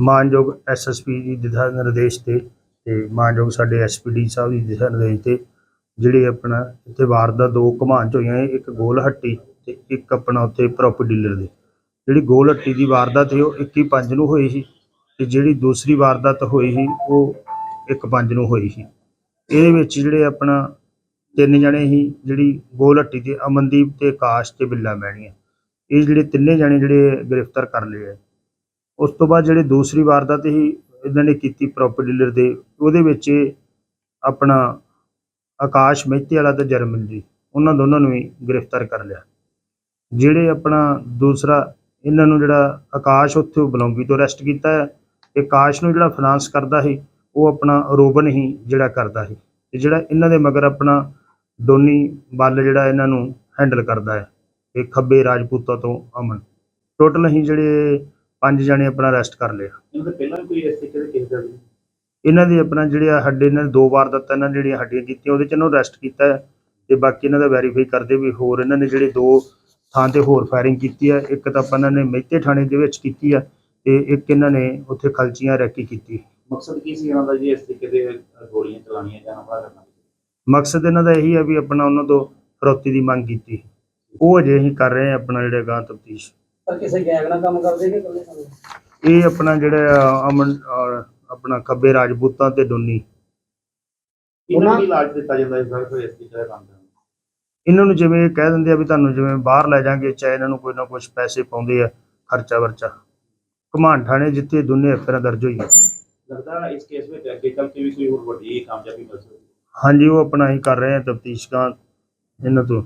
ਮਾਨਯੋਗ ਐਸਐਸਪੀ ਦੀ ਦਿਸ਼ਾ ਨਿਰਦੇਸ਼ ਤੇ ਤੇ ਮਾਨਯੋਗ ਸਾਡੇ ਐਸਪੀਡੀ ਸਾਹਿਬ ਦੀ ਦਿਸ਼ਾ ਨਿਰਦੇਸ਼ ਤੇ ਜਿਹੜੇ ਆਪਣਾ ਇੱਥੇ ਵਾਰਦਾਤ ਦੋ ਘਮਾਨ ਚ ਹੋਈਆਂ ਇੱਕ ਗੋਲ ਹੱਟੀ ਤੇ ਇੱਕ ਆਪਣਾ ਉੱਥੇ ਪ੍ਰੋਪਰਟੀ ਡੀਲਰ ਦੇ। ਜਿਹੜੀ ਗੋਲ ਹੱਟੀ ਦੀ ਵਾਰਦਾਤ ਸੀ ਉਹ 21 ਪੰਜ ਨੂੰ ਹੋਈ ਸੀ ਤੇ ਜਿਹੜੀ ਦੂਸਰੀ ਵਾਰਦਾਤ ਹੋਈ ਸੀ, ਉਹ 1 ਪੰਜ ਨੂੰ ਹੋਈ ਸੀ। ਇਹਦੇ ਵਿੱਚ ਜਿਹੜੇ ਆਪਣਾ ਤਿੰਨ ਜਣੇ ਸੀ, ਜਿਹੜੀ ਗੋਲ ਹੱਟੀ ਤੇ ਅਮਨਦੀਪ ਤੇ ਆਕਾਸ਼ ਤੇ ਬਿੱਲਾ ਮੈਣੀਆਂ ਇਹ ਜਿਹੜੇ ਤਿੰਨੇ ਜਣੇ ਜਿਹੜੇ ਗ੍ਰਿਫਤਾਰ ਕਰ ਲਏ ਆ। ਉਸ ਤੋਂ ਬਾਅਦ ਜਿਹੜੇ ਦੂਸਰੀ ਵਾਰਦਾਤ ਹੀ ਇਹਨਾਂ ਨੇ ਕੀਤੀ ਪ੍ਰੋਪਰਟੀ ਡੀਲਰ ਦੇ, ਉਹਦੇ ਵਿੱਚ ਇਹ ਆਪਣਾ ਆਕਾਸ਼ ਮਹਿਤੇ ਵਾਲਾ ਤੇ ਜਰਮਨ ਜੀ, ਉਹਨਾਂ ਦੋਨਾਂ ਨੂੰ ਵੀ ਗ੍ਰਿਫਤਾਰ ਕਰ ਲਿਆ। ਜਿਹੜੇ ਆਪਣਾ ਦੂਸਰਾ, ਇਹਨਾਂ ਨੂੰ ਜਿਹੜਾ ਆਕਾਸ਼ ਉੱਥੇ ਬਲੌਂਗੀ ਤੋਂ ਅਰੈਸਟ ਕੀਤਾ ਹੈ, ਤੇ ਆਕਾਸ਼ ਨੂੰ ਜਿਹੜਾ ਫਾਈਨਾਂਸ ਕਰਦਾ ਸੀ, ਉਹ ਆਪਣਾ ਰੋਬਨ ਹੀ ਜਿਹੜਾ ਕਰਦਾ ਸੀ, ਤੇ ਜਿਹੜਾ ਇਹਨਾਂ ਦੇ ਮਗਰ ਆਪਣਾ ਡੋਨੀ ਬੱਲ ਜਿਹੜਾ ਇਹਨਾਂ ਨੂੰ ਹੈਂਡਲ ਕਰਦਾ ਹੈ, ਇਹ ਖੱਬੇ ਰਾਜਪੂਤਾਂ ਤੋਂ ਅਮਨ। ਟੋਟਲ ਅਸੀਂ ਜਿਹੜੇ ਪੰਜ ਜਣੇ ਆਪਣਾ ਅਰੈਸਟ ਕਰ ਲਿਆ ਇਹਨਾਂ ਪਹਿਲਾਂ ਕੋਈ ਦੇ ਕੇਸ ਦਰਜ ਨੇ? ਇਹਨਾਂ ਦੇ ਆਪਣਾ ਜਿਹੜੇ ਇਹਨਾਂ ਨੇ ਦੋ ਵਾਰ ਦਿੱਤਾ ਇਹਨਾਂ ਨੇ ਜਿਹੜੀਆਂ ਹੱਡੀਆਂ ਕੀਤੀਆਂ ਉਹਦੇ ਚ ਇਹਨੂੰ ਅਰੈਸਟ ਕੀਤਾ ਹੈ। ਤੇ ਬਾਕੀ ਇਹਨਾਂ ਦਾ ਵੈਰੀਫਾਈ ਕਰਦੇ ਵੀ ਹੋਰ ਇਹਨਾਂ ਨੇ ਜਿਹੜੇ ਦੋ ਥਾਂ ਤੇ ਹੋਰ ਫਾਇਰਿੰਗ ਕੀਤੀ ਹੈ ਇੱਕ ਤਾਂ ਆਪਾਂ ਇਹਨਾਂ ਨੇ ਮਹਿਤੇ ਥਾਣੇ ਦੇ ਵਿੱਚ ਕੀਤੀ ਹੈ ਤੇ ਇੱਕ ਇਹਨਾਂ ਨੇ ਉੱਥੇ ਖਲਚੀਆਂ ਰੈਕੀ ਕੀਤੀ। ਮਕਸਦ ਕੀ ਸੀ ਇਹਨਾਂ ਦਾ ਜੀ ਇਸ ਤਰੀਕੇ ਦੇ ਗੋਲੀਆਂ ਚਲਾਉਣੀਆਂ ਜਾਂ ਹਮਲਾ ਕਰਨਾ? ਮਕਸਦ ਇਹਨਾਂ ਦਾ ਇਹੀ ਹੈ ਵੀ ਆਪਣਾ ਉਹਨਾਂ ਤੋਂ ਫਰੋਤੀ ਦੀ ਮੰਗ ਕੀਤੀ। ਉਹ ਅਜੇ ਅਸੀਂ ਕਰ ਰਹੇ ਹਾਂ ਆਪਣਾ ਜਿਹੜਾ ਗਾਂ ਤਫਤੀਸ਼। ਪਰ ਕਿਸੇ ਗੈਂਗ ਨਾਲ ਕੰਮ ਕਰਦੇ ਕਿ ਇਕੱਲੇ ਕਰਦੇ ਇਹ ਆਪਣਾ ਜਿਹੜਾ ਆ, ਅਮਨ ਆਪਣਾ ਖੱਬੇ ਰਾਜਪੂਤਾਂ ਤੇ ਡੋਨੀ ਇਹਨਾਂ ਉਹਨਾਂ- ਨੂੰ ਕੀ ਇਲਾਜ ਦਿੱਤਾ ਜਾਂਦਾ ਇਸ ਵਾਰ ਕੋਈ ਇਸ ਤਰੀਕੇ ਦਾ ਕੰਮ ਕਰਨ ਇਹਨਾਂ ਨੂੰ ਜਿਵੇਂ ਕਹਿ ਦਿੰਦੇ ਆ ਵੀ ਤੁਹਾਨੂੰ ਜਿਵੇਂ ਬਾਹਰ ਲੈ ਜਾਾਂਗੇ ਚਾਹੇ ਇਹਨਾਂ ਨੂੰ ਕੋਈ ਨਾ ਕੁਝ ਪੈਸੇ ਪਾਉਂਦੇ ਆ ਖਰਚਾ ਵਰਚਾ। ਘਮਾਨ ਥਾਣੇ ਜਿੱਥੇ ਦੋਨੇ ਐਫਆਈਆਰ ਦਰਜ ਹੋਈ ਲੱਗਦਾ ਇਸ ਕੇਸ ਵਿੱਚ ਅੱਗੇ ਚੱਲ ਕੇ ਵੀ ਕੋਈ ਹੋਰ ਵੱਡੀ ਕਾਮਯਾਬੀ ਮਿਲ ਸਕਦੀ। ਹੈ ਹਾਂਜੀ ਉਹ ਆਪਣਾ ਹੀ ਕਰ ਰਹੇ ਆ ਤਫਤੀਸ਼ ਇਹਨਾਂ ਤੋਂ।